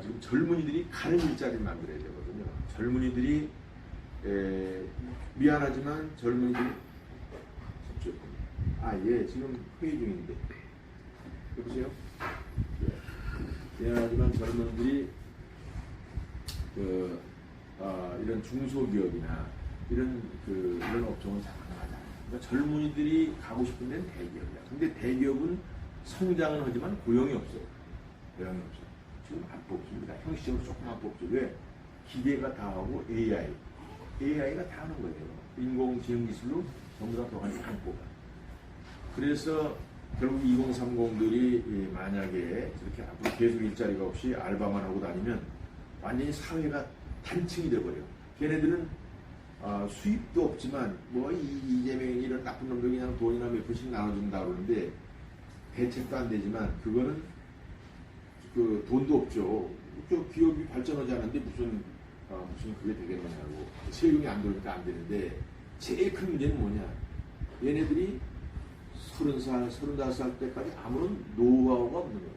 지금 젊은이들이 가는 일자리를 만들어야 되거든요. 젊은이들이 에, 미안하지만 젊은이들이 아, 예, 지금 회의 중인데. 여보세요? 예. 미안하지만 젊은이들이 그 아, 이런 중소기업이나 이런 그 이런 업종을 가잖아요. 그러니까 젊은이들이 가고 싶은 데는 대기업이야. 근데 대기업은 성장은 하지만 고용이 없어요. 고용이 없어요. 지금 안 뽑습니다. 형식적으로 조금 안 뽑죠. 왜? 기계가 다 하고 AI, AI가 다 하는 거예요. 인공지능 기술로 전부 다 들어가니까 안 뽑아. 그래서 결국 2030들이 만약에 저렇게 앞으로 계속 일자리가 없이 알바만 하고 다니면 완전히 사회가 단층이 돼버려. 걔네들은 아, 수입도 없지만 뭐 이- 이재명이 이런 나쁜 놈들 그냥 돈이나 몇 푼씩 나눠준다 그러는데 대책도 안 되지만 그거는 그 돈도 없죠. 저 기업이 발전하지 않는데 무슨 아, 무슨 그게 되겠느냐고 세금이 안 들어오니까 안 되는데 제일 큰 문제는 뭐냐? 얘네들이 서른 살, 서른다섯 살 때까지 아무런 노하우가 없는 거예요.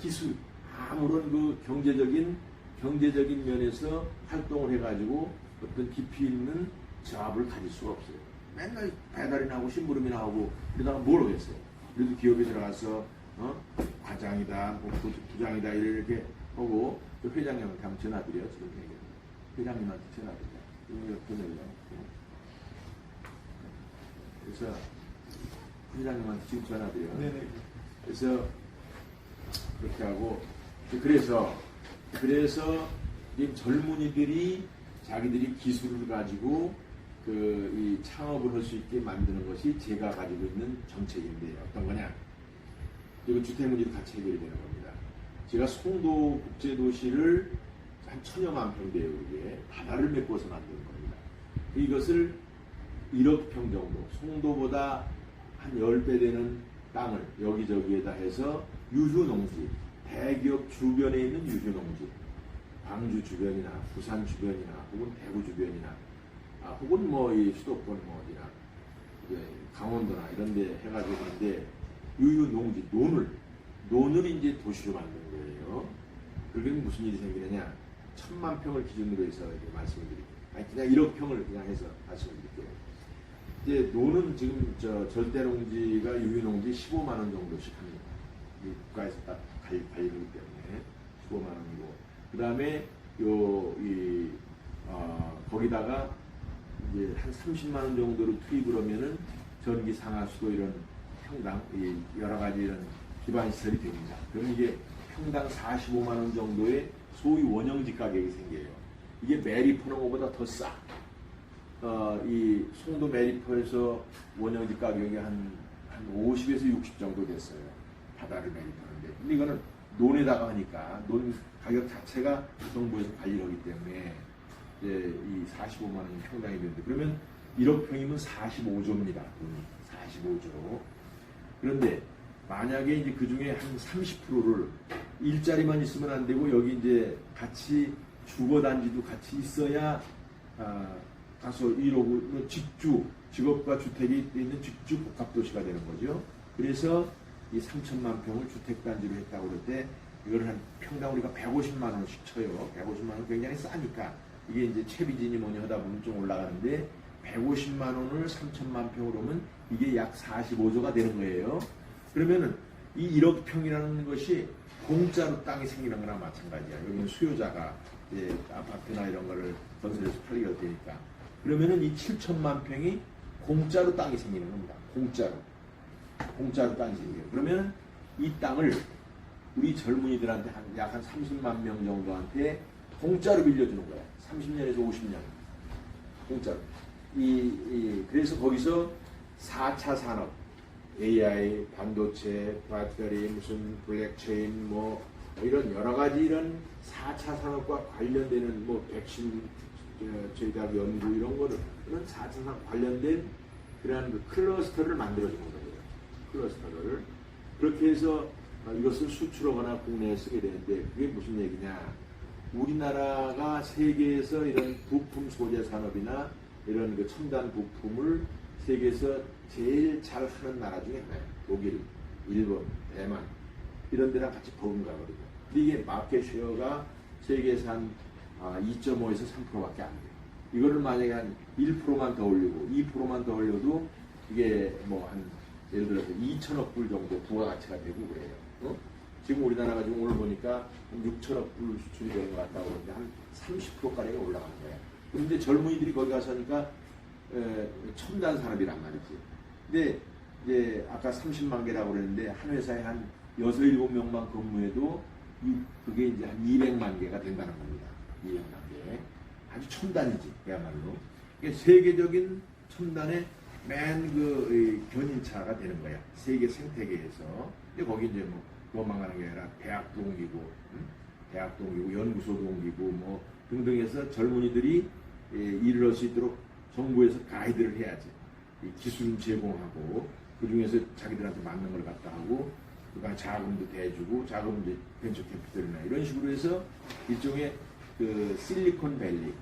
기술, 아무런 그 경제적인 경제적인 면에서 활동을 해가지고 어떤 깊이 있는 자업을 가질 수가 없어요. 맨날 배달이나 하고 심부름이나 하고 그러다가 뭘 하겠어요. 그래도 기업에 들어가서 어? 과장이다, 뭐 부- 부장이다 이렇게 하고 그 회장님한테 한번 전화드려 지금 얘기해. 회장님한테 전화드려. 이거 보내요. 그래서 회장님한테 지금 전화드려. 네네. 그래서 그렇게 하고 그래서 그래서 이 젊은이들이 자기들이 기술을 가지고 그 이 창업을 할 수 있게 만드는 것이 제가 가지고 있는 정책인데 어떤 거냐? 이거 주택 문제도 같이 해결이 되는 겁니다. 제가 송도 국제도시를 한 천여 만 평대에 이게 바다를 메꿔서 만드는 겁니다. 이것을 1억 평 정도, 송도보다 한 10배 되는 땅을 여기저기에다 해서 유휴농지, 대기업 주변에 있는 유휴농지, 광주 주변이나 부산 주변이나 혹은 대구 주변이나 아, 혹은 뭐 이 수도권 뭐 어디나 이제 강원도나 이런 데 해가지고 하는데 유휴농지, 논을 논을 이제 도시로 만드는 거예요. 그러면 무슨 일이 생기느냐? 천만 평을 기준으로 해서 이렇게 말씀을 드릴게요. 아니 그냥 1억 평을 그냥 해서 말씀을 드릴게요. 이제 노는 지금 저 절대농지가 유휴농지 15만 원 정도씩 합니다. 이 국가에서 딱 관- 관리하기 때문에 15만 원이고 그 다음에 요이 어, 거기다가 이제 한 30만 원 정도로 투입을 하면은 전기 상하수도 이런 평당 이 여러 가지 이런 기반 시설이 됩니다. 그럼 이게 평당 45만 원 정도의 소위 원형지 가격이 생겨요. 이게 메리포는 것보다 더 싸. 어, 이 송도 메리포에서 원형지 가격이 한, 한 50에서 60 정도 됐어요. 바다를 메리포하는데. 근데 이거는 논에다가 하니까, 논 가격 자체가 정부에서 관리를 하기 때문에, 이제 이 45만 원이 평당이 되는데, 그러면 1억 평이면 45조입니다. 45조. 그런데 만약에 이제 그 중에 한 30%를 일자리만 있으면 안 되고 여기 이제 같이 주거 단지도 같이 있어야 아, 가서 이러고 직주 직업과 주택이 있는 직주 복합 도시가 되는 거죠. 그래서 이 3천만 평을 주택 단지로 했다고 그럴 때 이걸 한 평당 우리가 150만 원씩 쳐요. 150만 원 굉장히 싸니까 이게 이제 채비진이 뭐니 하다 보면 좀 올라가는데 150만 원을 3천만 평으로 하면 이게 약 45조가 되는 거예요. 그러면은 이 1억 평이라는 것이 공짜로 땅이 생기는 거나 마찬가지야. 여기는 수요자가 이제 아파트나 이런 거를 건설해서 팔리게 되니까. 그러면은 이 7천만 평이 공짜로 땅이 생기는 겁니다. 공짜로. 공짜로 땅이 생겨요. 그러면 이 땅을 우리 젊은이들한테 한 약 한 30만 명 정도한테 공짜로 빌려주는 거야. 30년에서 50년. 공짜로. 이, 이 그래서 거기서 4차 산업, AI, 반도체, 배터리, 무슨 블랙체인, 뭐 이런 여러 가지 이런 4차 산업과 관련되는 뭐 백신 저, 저희 대학 연구 이런 거를 이런 4차 산업 관련된 그러한 그 클러스터를 만들어주는 거예요. 클러스터를 그렇게 해서 어, 이것을 수출하거나 국내에 쓰게 되는데 그게 무슨 얘기냐? 우리나라가 세계에서 이런 부품 소재 산업이나 이런 그 첨단 부품을 세계에서 제일 잘 하는 나라 중에 하나예요. 독일, 일본, 대만 이런 데랑 같이 버금가거든요. 근데 이게 마켓 쉐어가 세계에서 한 아, 2.5에서 3%밖에 안 돼요. 이거를 만약에 한 1%만 더 올리고 2%만 더 올려도 이게 뭐 한 예를 들어서 2천억 불 정도 부가가치가 되고 그래요. 어? 지금 우리나라가 지금 오늘 보니까 한 6천억 불 수출이 되는 것 같다고 그러는데 한 30%가량이 올라가는 거예요. 근데 젊은이들이 거기 가서니까 에, 첨단 산업이란 말이지. 근데 이제 아까 30만 개라고 그랬는데 한 회사에 한 6, 7명만 근무해도 이- 그게 이제 한 200만 개가 된다는 겁니다. 200만 개. 아주 첨단이지, 그야말로. 이게 세계적인 첨단의 맨그 견인차가 되는 거야. 세계 생태계에서. 근데 거기 이제 뭐 그것만 가는 게 아니라 대학도 옮기고, 응? 대학도 옮기고, 연구소도 옮기고, 뭐 등등 해서 젊은이들이 예, 일을 할 수 있도록 정부에서 가이드를 해야지. 이 기술 제공하고, 그 중에서 자기들한테 맞는 걸 갖다 하고, 그다음 자금도 대주고, 자금 이제 벤처 캐피털이나 이런 식으로 해서 일종의 그 실리콘밸리,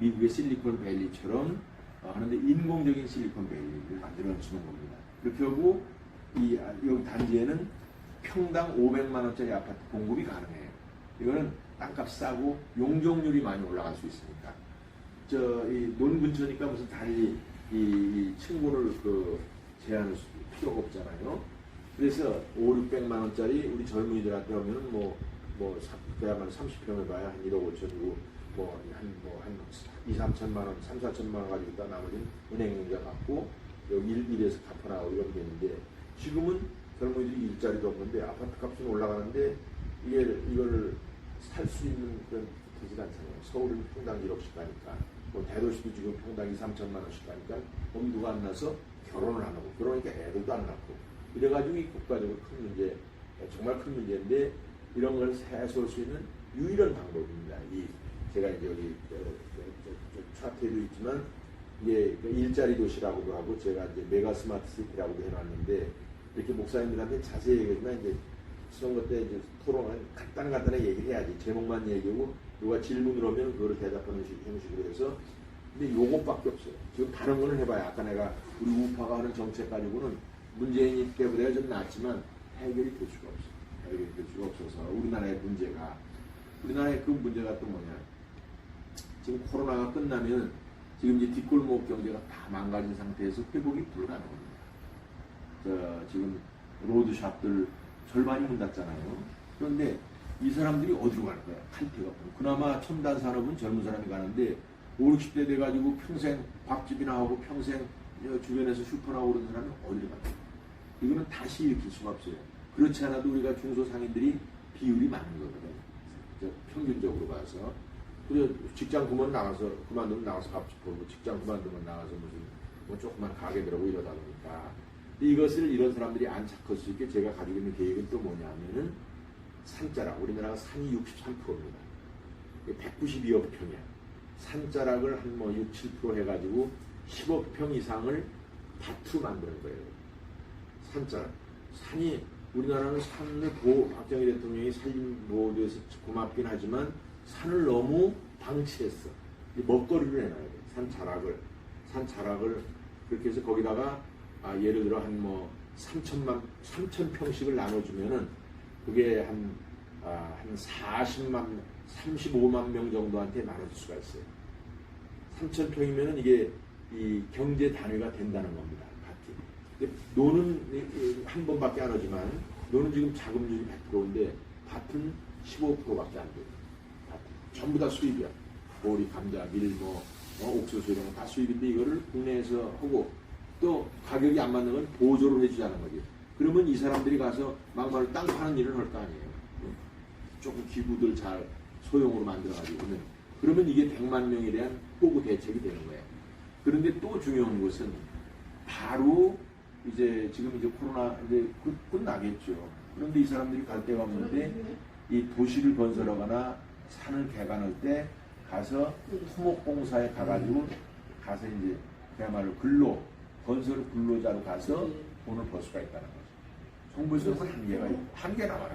미국의 실리콘밸리처럼 어, 하는데 인공적인 실리콘밸리를 만들어 주는 겁니다. 그렇게 하고 이 아, 여기 단지에는 평당 500만 원짜리 아파트 공급이 가능해요. 이거는 땅값 싸고 용적률이 많이 올라갈 수 있으니까. 저이논 근처니까 무슨 달리 이, 이 층고를 그 제한할 수 필요가 없잖아요. 그래서 5, 600만 원짜리 우리 젊은이들한테 하면은 뭐, 뭐, 사- 그야말로 30평을 봐야 한 1억 5천이고, 뭐, 한, 뭐, 한 2, 3천만 원, 3, 4천만 원 가지고 있다 나머지는 은행용자 갖고, 여기 일, 일에서 갚아나가고 이런 게 있는데, 지금은 젊은이들이 일자리도 없는데, 아파트 값은 올라가는데, 이게, 이걸 살 수 있는 그런 되지 않잖아요. 서울은 평당 1억씩 가니까, 뭐, 대도시도 지금 평당 2, 3천만 원씩 가니까, 엄두가 안 나서 결혼을 안 하고, 그러니까 애들도 안 낳고, 이래가지고 이 국가적으로 큰 문제, 정말 큰 문제인데 이런 걸 해소할 수 있는 유일한 방법입니다. 이 제가 이제 여기 저 차트에도 있지만 이게 그 일자리 도시라고도 하고 제가 이제 메가 스마트 시티라고도 해놨는데 이렇게 목사님들한테 자세히 얘기하지만 이제 선거 때 이제 토론을 간단 간단하게 얘기를 해야지 제목만 얘기하고 누가 질문을 하면 그거를 대답하는 식, 형식으로 해서 근데 요것밖에 없어요. 지금 다른 거는 해봐야 아까 내가 우리 우파가 하는 정책 가지고는 문재인이 때보다 좀 낫지만 해결이 될 수가 없어요. 해결이 될 수가 없어서 우리나라의 문제가 우리나라의 그 문제가 또 뭐냐 지금 코로나가 끝나면 지금 이제 뒷골목 경제가 다 망가진 상태에서 회복이 불가능합니다. 저 지금 로드샵들 절반이 문 닫잖아요. 그런데 이 사람들이 어디로 갈 거야? 칼퇴가. 그나마 첨단 산업은 젊은 사람이 가는데 5, 60대 돼가지고 평생 밥집이나 하고 평생 여 주변에서 슈퍼나 오는 사람은 어디로 갈까? 이거는 다시 일으킬 수가 없어요. 그렇지 않아도 우리가 중소상인들이 비율이 많은 거거든. 저 평균적으로 봐서. 직장 그만 나가서, 그만두면 나가서 밥집 보고, 직장 그만두면 나가서 무슨, 뭐 조그만 가게 들어고 이러다 보니까. 이것을 이런 사람들이 안 착할 수 있게 제가 가지고 있는 계획은 또 뭐냐면은 산자락. 우리나라가 산이 63%입니다. 192억 평이야. 산자락을 한 뭐 6, 7% 해가지고 10억 평 이상을 밭으로 만드는 거예요. 산자락. 산이 우리나라는 산을 보호, 박정희 대통령이 산림보호대에서 고맙긴 하지만 산을 너무 방치했어. 이 먹거리를 해놔야 돼. 산 자락을. 산 자락을 그렇게 해서 거기다가 아, 예를 들어 한 뭐 3천만, 3천 평씩을 나눠주면은 그게 한, 아, 한 40만, 35만 명 정도한테 나눠줄 수가 있어요. 3천 평이면은 이게 이 경제 단위가 된다는 겁니다. 밭이. 근데 노는 한 번밖에 안 하지만 노는 지금 자금률이 100%인데 밭은 15%밖에 안 돼요. 밭은. 전부 다 수입이야. 보리, 감자, 밀, 뭐, 어, 옥수수 이런 거 다 수입인데 이거를 국내에서 하고 또 가격이 안 맞는 건 보조를 해주자는 거지. 그러면 이 사람들이 가서 막말 땅 파는 일을 할 거 아니에요. 응? 조금 기구들 잘 소형으로 만들어가지고 는 그러면 이게 100만 명에 대한 호구 대책이 되는 거예요. 그런데 또 중요한 것은 바로 이제 지금 이제 코로나 이제 끝, 끝나겠죠. 그런데 이 사람들이 갈 데가 없는데 이 도시를 건설하거나 산을 개간할 때 가서 토목공사에 가가지고 가서 이제 그야말로 근로 건설 근로자로 가서 돈을 벌 수가 있다는 거죠. 정부에서 그 한계가 있- 한계 나와라.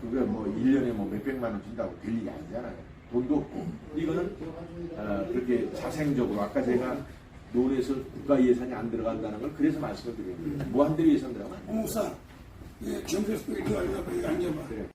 그게 뭐 1년에 뭐 몇백만 원 준다고 될 일이 아니잖아요. 돈도 없고. 이거는 어, 그렇게 자생적으로 아까 제가 논에서 국가 예산이 안 들어간다는 걸 그래서 말씀을 드리는 거예요. 무한대로 예산 들어가면. 목사, 예, 이리 와요. 여기 앉아봐. 그래.